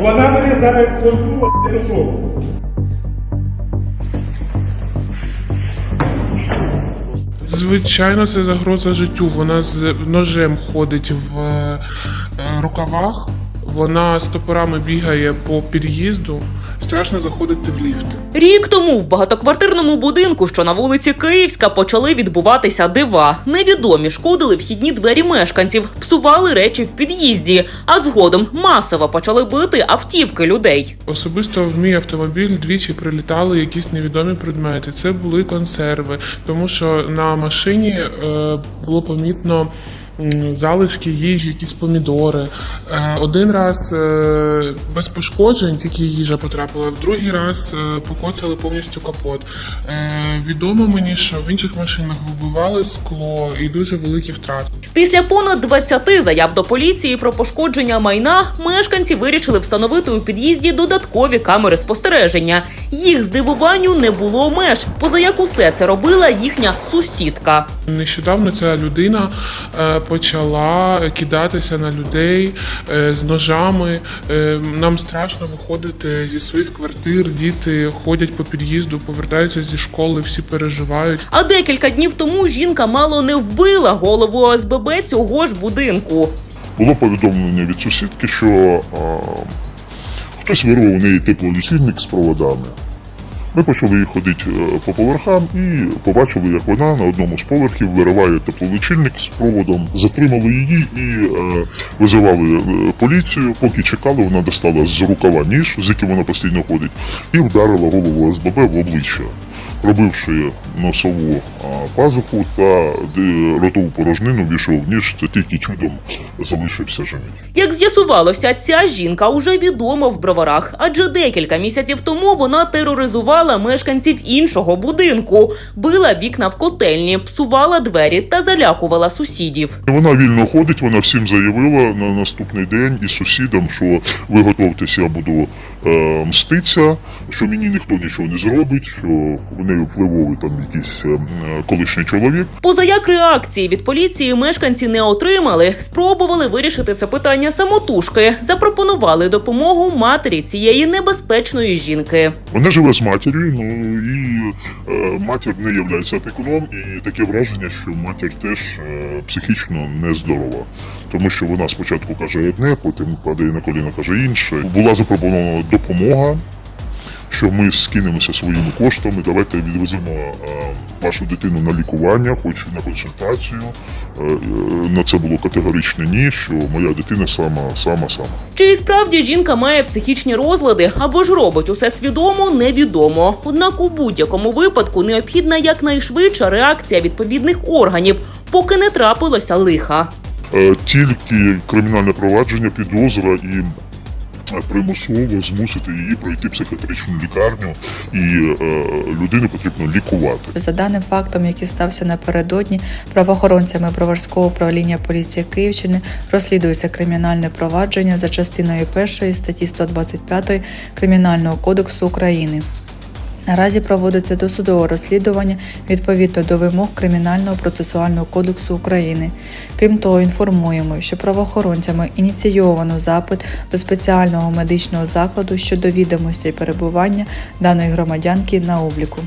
Вона мене зараз що? Звичайно, це загроза життю. Вона з ножем ходить в е, рукавах, вона з топорами бігає по під'їзду. Страшно заходити в ліфт. Рік тому в багатоквартирному будинку, що на вулиці Київська, почали відбуватися дива. Невідомі шкодили вхідні двері мешканців, псували речі в під'їзді, а згодом масово почали бити автівки людей. Особисто в мій автомобіль двічі прилітали якісь невідомі предмети. Це були консерви, тому що на машині е, було помітно. Залишки їжі, якісь помідори. Е, Один раз е, без пошкоджень, тільки їжа потрапила. Другий раз е, покоцали повністю капот. Відомо мені, що в інших машинах вибивали скло і дуже великі втрати. Після понад 20 заяв до поліції про пошкодження майна мешканці вирішили встановити у під'їзді додаткові камери спостереження. Їх здивуванню не було меж, поза як усе це робила їхня сусідка. Нещодавно ця людина е, почала кидатися на людей е, з ножами. Е, нам страшно виходити зі своїх квартир. Діти ходять по під'їзду, повертаються зі школи, всі переживають. А декілька днів тому жінка мало не вбила голову ОСББ цього ж будинку. Було повідомлення від сусідки, що а, хтось вирвав у неї теплолічильник з проводами. Ми почали ходити е, по поверхам і побачили, як вона на одному з поверхів вириває теплолічильник з проводом. Затримали її і е, визивали е, поліцію. Поки чекали, вона достала з рукава ніж, з яким вона постійно ходить, і вдарила голову СББ в обличчя, пробивши носову пазуху та ротову порожнину, війшов ніж. Це тільки чудом залишився живий. Як з'ясувалося, ця жінка уже відома в броварах, адже декілька місяців тому вона тероризувала мешканців іншого будинку, била вікна в котельні, псувала двері та залякувала сусідів. Вона вільно ходить, вона всім заявила на наступний день і сусідам, що ви готовтеся, я буду е, мститися, що мені ніхто нічого не зробить, що в неї впливовий там якийсь е, колишній чоловік. Позаяк реакції від поліції мешканці не отримали, спробували вирішити це питання самотужки, запропонували допомогу матері цієї небезпечної жінки. Вона живе з матір'ю, ну і е, матір не є опікуном, і таке враження, що матір теж е, психічно нездорова. Тому що вона спочатку каже одне, потім падає на коліна, каже інше. Була запропонована допомога, що ми скинемося своїми коштами, давайте відвеземо е, вашу дитину на лікування, хоч на консультацію. Е, е, На це було категоричне ні, що моя дитина сама, сама, сама. Чи справді жінка має психічні розлади або ж робить усе свідомо, невідомо. Однак у будь-якому випадку необхідна якнайшвидша реакція відповідних органів, поки не трапилося лиха. Тільки кримінальне провадження, підозра і примусово змусити її пройти психіатричну лікарню, і е, людину потрібно лікувати. За даним фактом, який стався напередодні, правоохоронцями Броварського управління поліції Київщини розслідується кримінальне провадження за частиною 1 статті 125 Кримінального кодексу України. Наразі проводиться досудове розслідування відповідно до вимог Кримінального процесуального кодексу України. Крім того, інформуємо, що правоохоронцями ініційовано запит до спеціального медичного закладу щодо відомостей перебування даної громадянки на обліку.